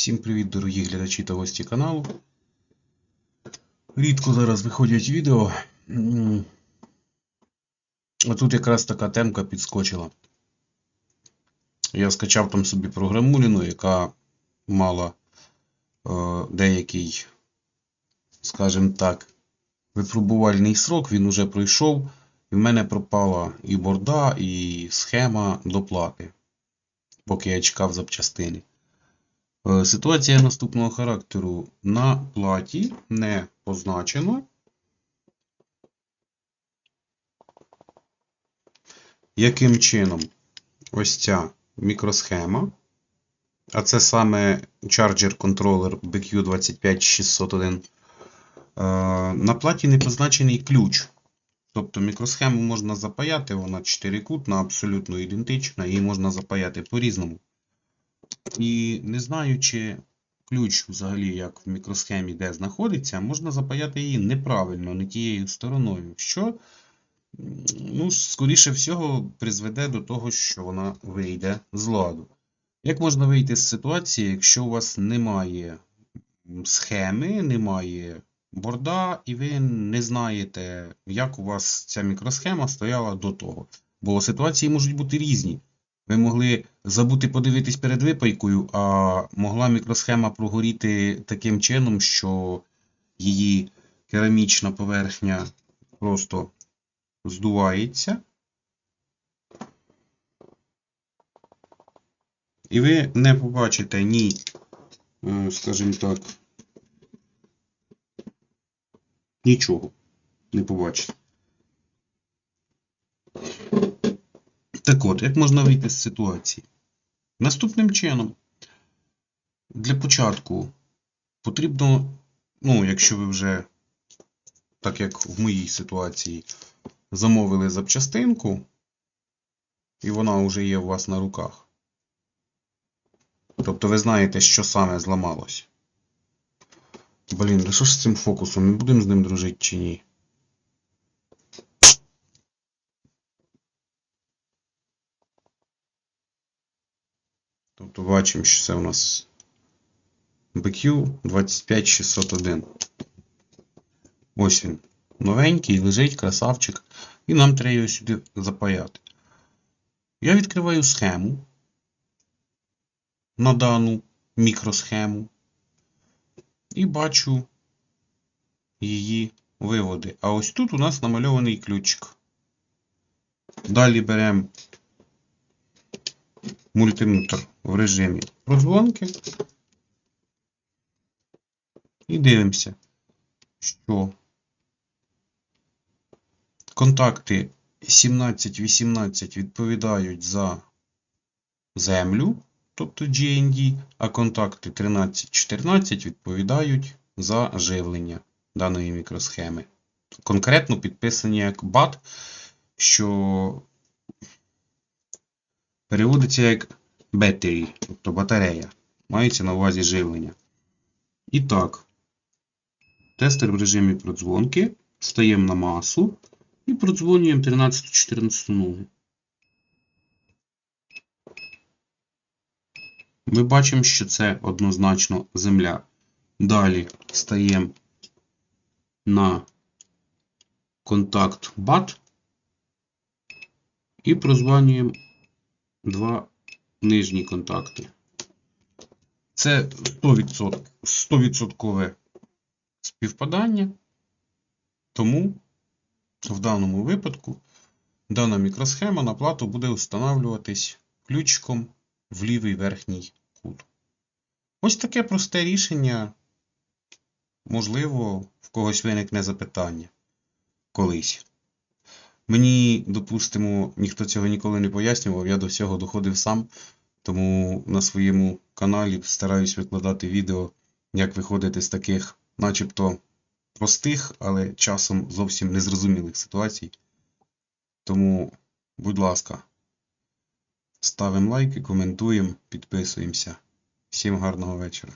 Всім привіт, дорогі глядачі та гості каналу. Рідко зараз виходять відео. А тут якраз така темка підскочила. Я скачав там собі програмуліну, яка мала е, деякий, скажімо так, випробувальний срок, він уже пройшов. І в мене пропала і борда, і схема доплати, поки я чекав запчастини. Е, Ситуація наступного характеру. На платі не позначено, яким чином ось ця мікросхема, а це саме Charger Controller BQ25601, е, на платі не позначений ключ. Тобто мікросхему можна запаяти, вона чотирикутна, абсолютно ідентична, її можна запаяти по-різному. І не знаю, чи ключ взагалі, як в мікросхемі, де знаходиться, можна запаяти її неправильно, не тією стороною, що, ну, скоріше всього, призведе до того, що вона вийде з ладу. Як можна вийти з ситуації, якщо у вас немає схеми, немає борда, і ви не знаєте, як у вас ця мікросхема стояла до того? Бо ситуації можуть бути різні. Ви могли забути подивитись перед випайкою, а могла мікросхема прогоріти таким чином, що її керамічна поверхня просто здувається. І ви не побачите ні, е, скажімо так, нічого не побачите. Так от, як можна вийти з ситуації? Наступним чином, для початку потрібно, ну, якщо ви вже, так як в моїй ситуації, замовили запчастинку, і вона вже є у вас на руках. Тобто ви знаєте, що саме зламалось. Блін, да що ж з цим фокусом? Ми будемо з ним дружити чи ні? Тобто бачимо, що це у нас BQ 25601. Ось він. Новенький, лежить, красавчик. І нам треба його сюди запаяти. Я відкриваю схему на дану мікросхему і бачу її виводи. А ось тут у нас намальований ключик. Далі беремо мультиметр в режимі прозвонки. І дивимося, що контакти 17-18 відповідають за землю, тобто GND, а контакти 13-14 відповідають за живлення даної мікросхеми. Конкретно підписані як BAT, що переводиться як battery, тобто батарея. Мається на увазі живлення. І так, тестер в режимі продзвонки. Стаємо на масу і продзвонюємо 13-14 ногу. Ми бачимо, що це однозначно земля. Далі стаємо на контакт BAT і прозванюємо два нижні контакти. Це 100%, 100% співпадання, тому в даному випадку дана мікросхема на плату буде встановлюватись ключиком в лівий верхній кут. Ось таке просте рішення. Можливо, в когось виникне запитання колись. Мені, допустимо, ніхто цього ніколи не пояснював, я до всього доходив сам, тому на своєму каналі стараюсь викладати відео, як виходити з таких, начебто, простих, але часом зовсім незрозумілих ситуацій. Тому, будь ласка, ставимо лайки, коментуємо, підписуємося. Всім гарного вечора.